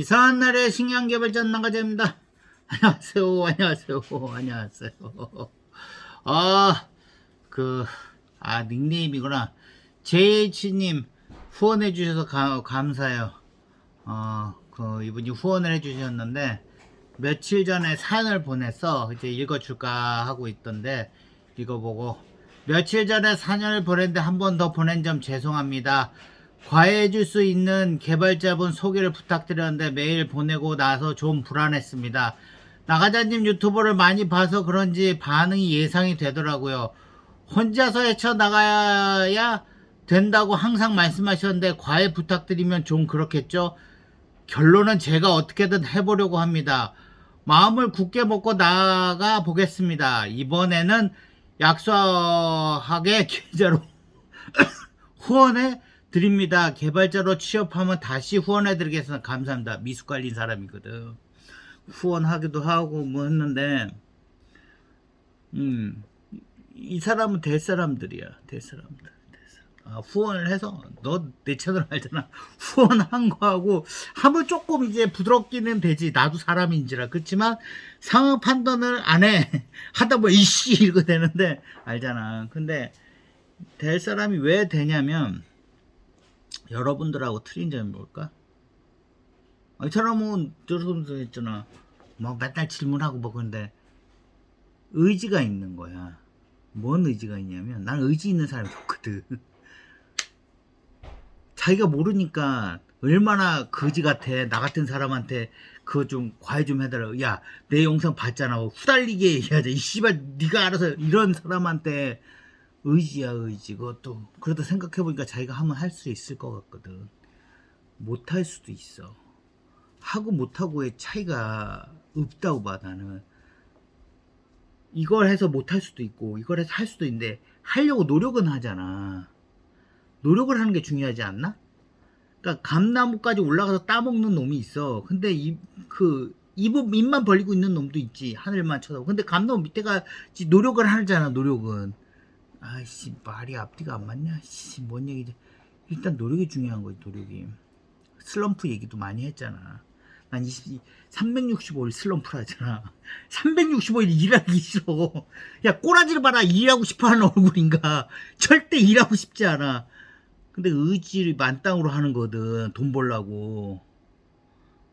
이상한 날의 식량개발전 나가자입니다. 안녕하세요, 안녕하세요, 안녕하세요. 아, 그, 아, 닉네임이구나. JH님 후원해 주셔서 가- 감사해요. 어, 그, 이분이 후원을 해 주셨는데, 며칠 전에 사연을 보내서 이제 읽어줄까 하고 있던데, 읽어보고, 며칠 전에 사연을 보냈는데 한 번 더 보낸 점 죄송합니다. 과외해 줄 수 있는 개발자분 소개를 부탁드렸는데 메일 보내고 나서 좀 불안했습니다. 나가자님 유튜브를 많이 봐서 그런지 반응이 예상이 되더라고요. 혼자서 헤쳐나가야 된다고 항상 말씀하셨는데 과외 부탁드리면 좀 그렇겠죠? 결론은 제가 어떻게든 해보려고 합니다. 마음을 굳게 먹고 나가 보겠습니다. 이번에는 약소하게 계좌로 후원해 드립니다. 개발자로 취업하면 다시 후원해 드리겠습니다. 감사합니다. 미숙 깔린 사람이거든. 후원하기도 하고 뭐 했는데 음. 이 사람은 될 사람들이야. 될 사람들. 아, 후원을 해서 너 내 채널 알잖아. 후원한 거하고 하면 조금 이제 부드럽기는 되지. 나도 사람인지라. 그렇지만 상황 판단을 안 해. 하다 보면 이씨 이거 되는데 알잖아. 근데 될 사람이 왜 되냐면 여러분들하고 틀린 점이 뭘까? 아, 이 사람은 저러면서 했잖아. 막 맨날 질문하고 뭐 그런데 의지가 있는 거야. 뭔 의지가 있냐면 난 의지 있는 사람이 좋거든. 자기가 모르니까 얼마나 거지 같아. 나 같은 사람한테 그거 좀 과외 좀 해달라. 야, 내 영상 봤잖아. 후달리게 얘기하자. 이 씨발 네가 알아서 이런 사람한테 의지야 의지. 그것도 그러다 생각해보니까 자기가 하면 할 수 있을 것 같거든. 못할 수도 있어. 하고 못하고의 차이가 없다고 봐 나는. 이걸 해서 못할 수도 있고 이걸 해서 할 수도 있는데 하려고 노력은 하잖아. 노력을 하는 게 중요하지 않나? 그러니까 감나무까지 올라가서 따먹는 놈이 있어. 근데 이 그 입은 입만 벌리고 있는 놈도 있지. 하늘만 쳐다보고. 근데 감나무 밑에가 노력을 하잖아. 노력은. 아이씨 말이 앞뒤가 안 맞냐? 씨, 뭔 얘기지? 일단 노력이 중요한 거지. 노력이. 슬럼프 얘기도 많이 했잖아. 난 20, 365일 슬럼프라 하잖아. 365일 일하기 싫어. 야, 꼬라지를 봐라. 일하고 싶어 하는 얼굴인가. 절대 일하고 싶지 않아. 근데 의지를 만땅으로 하는 거든. 돈 벌라고.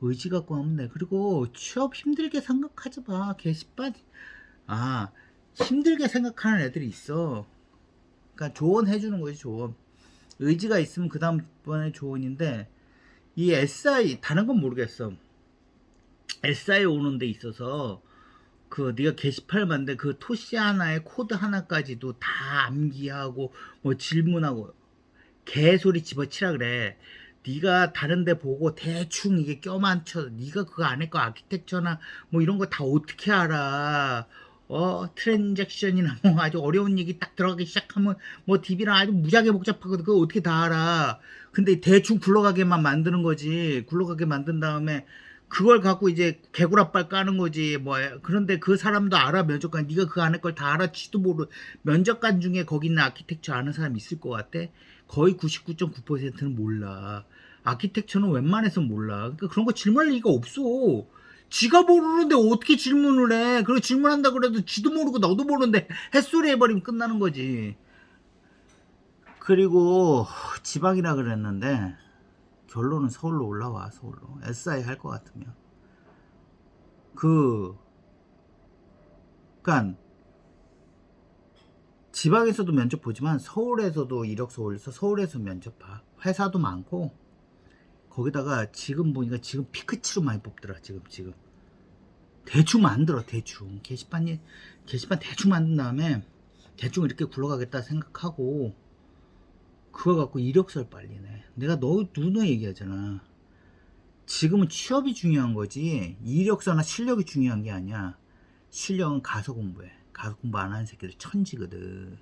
의지 갖고 하면 돼. 그리고 취업 힘들게 생각하지 마. 게시판. 아, 힘들게 생각하는 애들이 있어. 그러니까 조언해 주는 거지, 조언. 의지가 있으면 그 다음번에 조언인데, 이 SI 다른 건 모르겠어. SI 오는 데 있어서 그 네가 게시판 만데 그 토시 하나에 코드 하나까지도 다 암기하고 뭐 질문하고 개소리 집어치라 그래. 네가 다른 데 보고 대충 이게 껴맞춰 네가 그거 안 했고 아키텍처나 뭐 이런 거 다 어떻게 알아 어 트랜잭션이나 뭐 아주 어려운 얘기 딱 들어가기 시작하면 뭐 DB랑 아주 무지하게 복잡하거든. 그거 어떻게 다 알아? 근데 대충 굴러가게만 만드는 거지. 굴러가게 만든 다음에 그걸 갖고 이제 개구라빨 까는 거지. 뭐 그런데 그 사람도 알아 면접관. 네가 그 안에 걸 다 알아? 지도 모르. 면접관 중에 거기 있는 아키텍처 아는 사람 있을 것 같아? 거의 99.9%는 몰라. 아키텍처는 웬만해서 몰라. 그러니까 그런 거 질문할 리가 없어 지가 모르는데 어떻게 질문을 해? 그리고 질문한다 그래도 지도 모르고 너도 모르는데 햇소리 해버리면 끝나는 거지. 그리고 지방이라 그랬는데 결론은 서울로 올라와 서울로. SI 할 것 같으면. 그 그니까 지방에서도 면접 보지만 서울에서도 이력서 올려서 서울에서 면접 봐. 회사도 많고 거기다가 지금 보니까 지금 피크치로 많이 뽑더라 지금 지금 대충 만들어 대충 게시판이 게시판 대충 만든 다음에 대충 이렇게 굴러가겠다 생각하고 그거 갖고 이력서를 빨리 내. 내가 너 누누이 얘기하잖아. 지금은 취업이 중요한 거지 이력서나 실력이 중요한 게 아니야. 실력은 가서 공부해. 가서 공부 안 하는 새끼들 천지거든.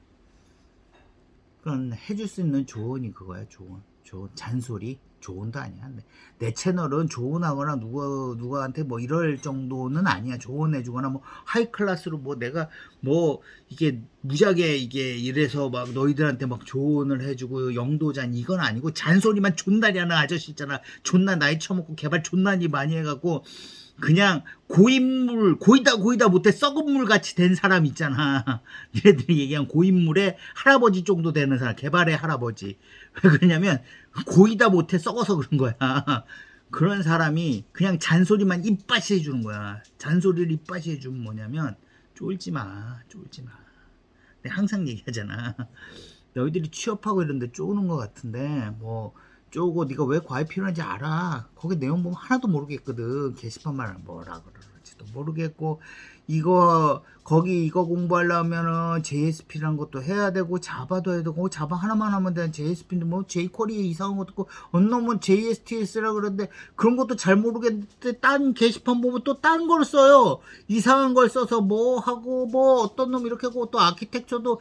그런 해줄 수 있는 조언이 그거야 조언. 조언 잔소리. 조언도 아니야. 내, 내 채널은 조언하거나 누가 누구한테 뭐 이럴 정도는 아니야. 조언해주거나 뭐 하이 클래스로 뭐 내가 뭐 이게 무지하게 이게 이래서 막 너희들한테 막 조언을 해주고 영도잔 이건 아니고 잔소리만 존나리 하는 아저씨 있잖아. 존나 나이 처먹고 개발 존나니 많이 해갖고 그냥 고인물 고이다 고이다 못해 썩은 물 같이 된 사람 있잖아. 얘들이 얘기한 고인물의 할아버지 정도 되는 사람 개발의 할아버지. 왜 그러냐면 고이다 못해 썩어서 그런 거야. 그런 사람이 그냥 잔소리만 입맛이 해주는 거야. 잔소리를 입맛이 해주면 뭐냐면 쫄지 마, 쫄지 마. 내가 항상 얘기하잖아. 너희들이 취업하고 이런데 쪼는 것 같은데 뭐 쪼고 네가 왜 과외 필요한지 알아. 거기 내용 보면 하나도 모르겠거든. 게시판만 뭐라 그러는지도 모르겠고 이거 거기 이거 공부하려면은 JSP라는 것도 해야 되고 자바도 해야 되고 자바 하나만 하면 되는 JSP인데 뭐 jQuery 이상한 것도 있고 어느 놈은 JSTS라 그러는데 그런 것도 잘 모르겠는데 딴 게시판 보면 또 딴 걸 써요. 이상한 걸 써서 뭐 하고 뭐 어떤 놈 이렇게 하고 또 아키텍처도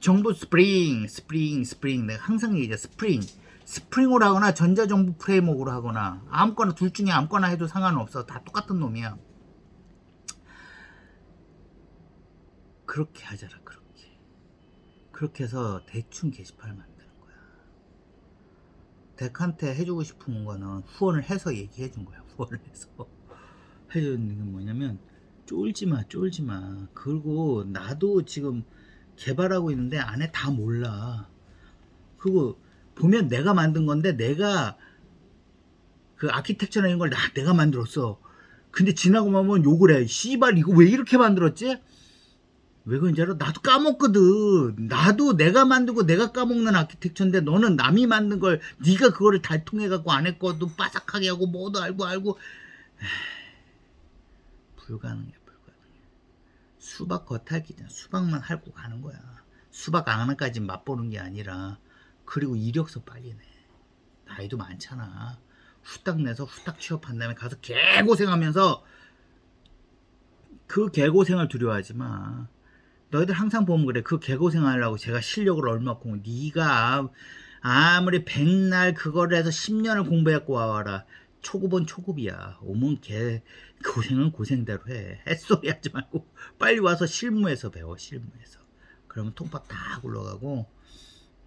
정보 스프링 스프링 스프링 내가 항상 얘기하자 스프링 스프링으로 하거나 전자정보 프레임워크로 하거나 아무거나 둘 중에 아무거나 해도 상관없어. 다 똑같은 놈이야. 그렇게 하자라 그렇게. 그렇게 해서 대충 게시판을 만드는 거야. 덱한테 해주고 싶은 거는 후원을 해서 얘기해 준 거야 후원을 해서. 해주는 게 뭐냐면 쫄지 마 쫄지 마. 그리고 나도 지금 개발하고 있는데 안에 다 몰라. 그리고 보면 내가 만든 건데 내가 그 아키텍처라는 걸 나, 내가 만들었어. 근데 지나고 나면 욕을 해. 씨발 이거 왜 이렇게 만들었지? 왜 그런지 알아? 나도 까먹거든. 나도 내가 만들고 내가 까먹는 아키텍처인데 너는 남이 만든 걸 네가 그거를 달통해 갖고 안 했거든. 빠삭하게 하고 뭐도 알고 알고 불가능해 불가능해. 수박 겉핥기잖아. 수박만 핥고 가는 거야. 수박 안까지 맛보는 게 아니라 그리고 이력서 빨리 내. 나이도 많잖아. 후딱 내서 후딱 취업한 다음에 가서 개고생하면서 그 개고생을 두려워하지 마. 너희들 항상 보면 그래. 그 개고생하려고 제가 실력을 얼마큼 네가 아무리 백날 그거를 해서 10년을 공부했고 와와라. 초급은 초급이야. 오면 개 고생은 고생대로 해. 햇소리 하지 말고 빨리 와서 실무에서 배워. 실무에서. 그러면 통박 다 굴러가고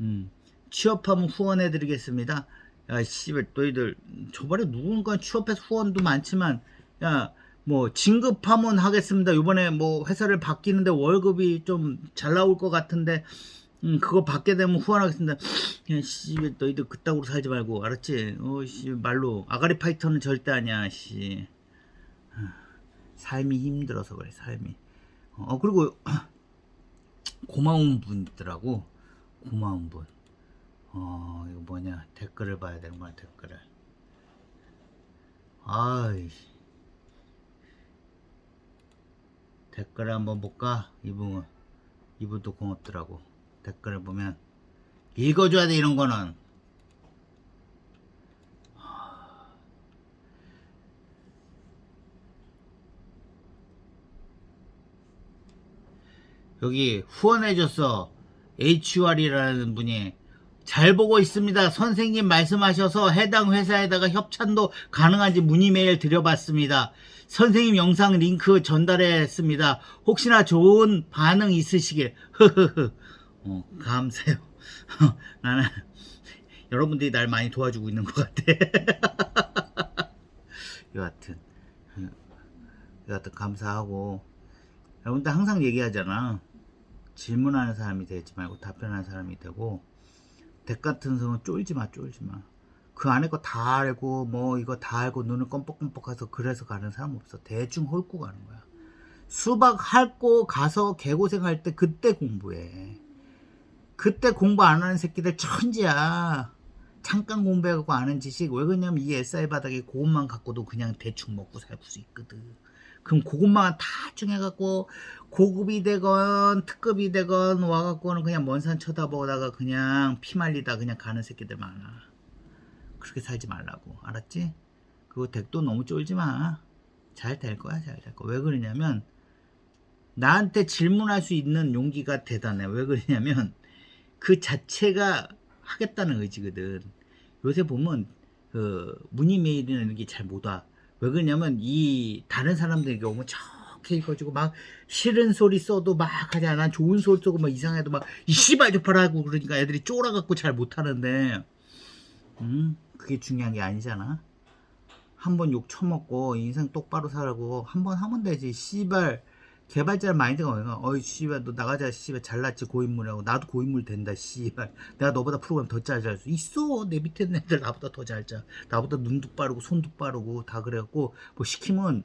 음. 취업하면 후원해드리겠습니다. 야, 씨발, 너희들, 저번에 누군가 취업해서 후원도 많지만, 야, 뭐, 진급하면 하겠습니다. 요번에 뭐, 회사를 바뀌는데 월급이 좀 잘 나올 것 같은데, 음, 그거 받게 되면 후원하겠습니다. 야, 씨발, 너희들 그따구로 살지 말고, 알았지? 어, 씨, 말로. 아가리 파이터는 절대 아니야, 씨. 삶이 힘들어서 그래, 삶이. 어, 그리고, 고마운 분들하고, 고마운 분. 어 이거 뭐냐. 댓글을 봐야 되는 거야 댓글을. 아이 댓글 한번 볼까? 이분 이분도 고맙더라고. 댓글을 보면. 읽어줘야 돼 이런 거는. 여기 후원해줬어. HR이라는 분이 잘 보고 있습니다. 선생님 말씀하셔서 해당 회사에다가 협찬도 가능한지 문의 메일 드려봤습니다. 선생님 영상 링크 전달했습니다. 혹시나 좋은 반응 있으시길. 흐흐흐. 어, 감사해요. 나는 여러분들이 날 많이 도와주고 있는 것 같아. 여하튼 여하튼 감사하고 여러분들 항상 얘기하잖아. 질문하는 사람이 되지 말고 답변하는 사람이 되고 덱 같은 성은 쫄지 마, 쫄지 마. 그 안에 거 다 알고, 뭐, 이거 다 알고, 눈을 껌뻑껌뻑 해서 그래서 가는 사람 없어. 대충 홀고 가는 거야. 수박 핥고 가서 개고생할 때 그때 공부해. 그때 공부 안 하는 새끼들 천지야. 잠깐 공부해갖고 아는 지식. 왜 그러냐면 이 SI 바닥에 그것만 갖고도 그냥 대충 먹고 살 수 있거든. 그럼 그것만 다 중해갖고 고급이 되건 특급이 되건 와갖고는 그냥 먼 산 쳐다보다가 그냥 피 말리다 그냥 가는 새끼들 많아. 그렇게 살지 말라고 알았지? 그거 덱도 너무 쫄지 마. 잘 될 거야 잘 될 거야. 왜 그러냐면 나한테 질문할 수 있는 용기가 대단해. 왜 그러냐면 그 자체가 하겠다는 의지거든. 요새 보면 그 문의 메일이나 이런 게 잘 못 와. 왜 그러냐면 이 다른 사람들에게 오면 좋게 읽어주고 막 싫은 소리 써도 막 하지 않아 좋은 소리 쓰고 막 이상해도 막 이 씨발 저파라고 그러니까 애들이 쫄아갖고 잘 못하는데. 음? 그게 중요한 게 아니잖아. 한 번 욕 처먹고 인생 똑바로 살고 한 번 하면 되지. 씨발 개발자 마인드가 뭐야 어이 씨발 너 나가자 씨발 잘났지 고인물하고. 나도 고인물 된다 씨발. 내가 너보다 프로그램 더 잘 잘 수 있어. 내 밑에 있는 애들 나보다 더 잘자. 나보다 눈도 빠르고 손도 빠르고 다 그래갖고 뭐 시키면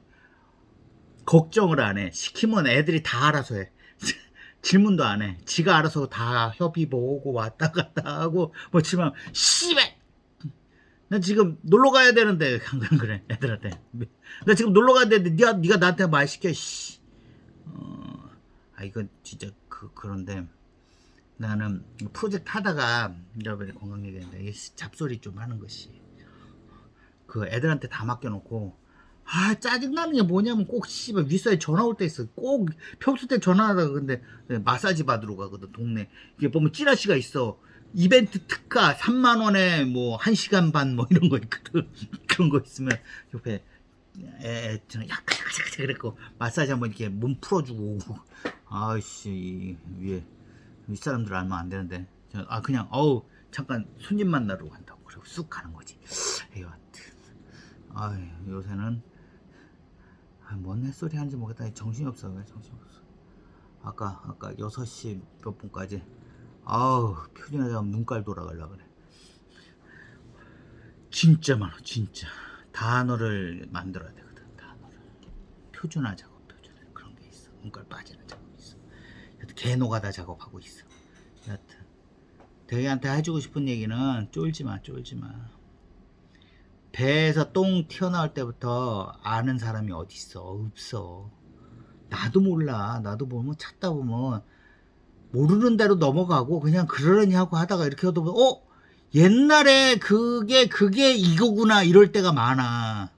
걱정을 안 해. 시키면 애들이 다 알아서 해. 질문도 안 해. 지가 알아서 다 협의 보고 왔다 갔다 하고 뭐 지만 씨발! 나 지금 놀러 가야 되는데. 그래 애들한테. 나 지금 놀러 가야 되는데 네가 나한테 말 시켜 씨. 어, 아 이건 진짜 그 그런데 나는 프로젝트 하다가 여러분이 건강 얘기했는데 이 잡소리 좀 하는 것이 그 애들한테 다 맡겨놓고 아 짜증나는 게 뭐냐면 꼭 씨발 윗사에 전화 올 때 있어. 꼭 평소 때 전화하다가 근데 마사지 받으러 가거든 동네. 이게 보면 찌라시가 있어. 이벤트 특가 3만 원에 뭐 1시간 반 뭐 이런 거 있거든. 그런 거 있으면 옆에 에, 저는 약간 약간 그랬고 마사지 한번 이렇게 몸 풀어주고. 이 위에 윗사람들 알면 안 되는데. 저- 아 그냥 어우 잠깐 손님 만나러 간다고 그리고 쑥 가는 거지. 하여튼. 아 요새는 아, 뭔 햇소리 하는지 모르겠다. 정신이 없어 왜 정신이 없어. 아까 아까 6시 몇 분까지 아우 표준화 잡으면 눈깔 돌아갈라 그래. 진짜 많아 진짜 단어를 만들어야 되거든 단어를. 표준화 작업 표준화. 그런 게 있어. 눈깔 빠지는 작업이 있어. 여튼 개노가 다 작업하고 있어. 여튼. 대기한테 해주고 싶은 얘기는 쫄지 마 쫄지 마. 배에서 똥 튀어나올 때부터 아는 사람이 어딨어? 없어. 나도 몰라. 나도 보면 찾다 보면 모르는 대로 넘어가고 그냥 그러려니 하고 하다가 이렇게 하다 어 옛날에 그게 그게 이거구나 이럴 때가 많아.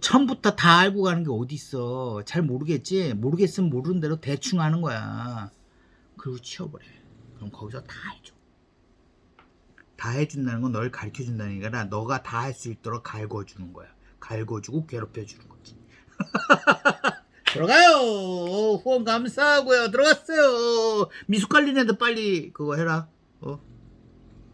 처음부터 다 알고 가는 게 어딨어. 잘 모르겠지? 모르겠으면 모르는 대로 대충 하는 거야. 그리고 치워버려. 그럼 거기서 다 해줘. 다 해준다는 건 널 가르쳐 준다는 게 아니라 너가 다 할 수 있도록 갈궈주는 거야. 갈궈주고 괴롭혀주는 거지. 들어가요! 후원 감사하고요. 들어갔어요. 미숙 관리인데 빨리 그거 해라. 어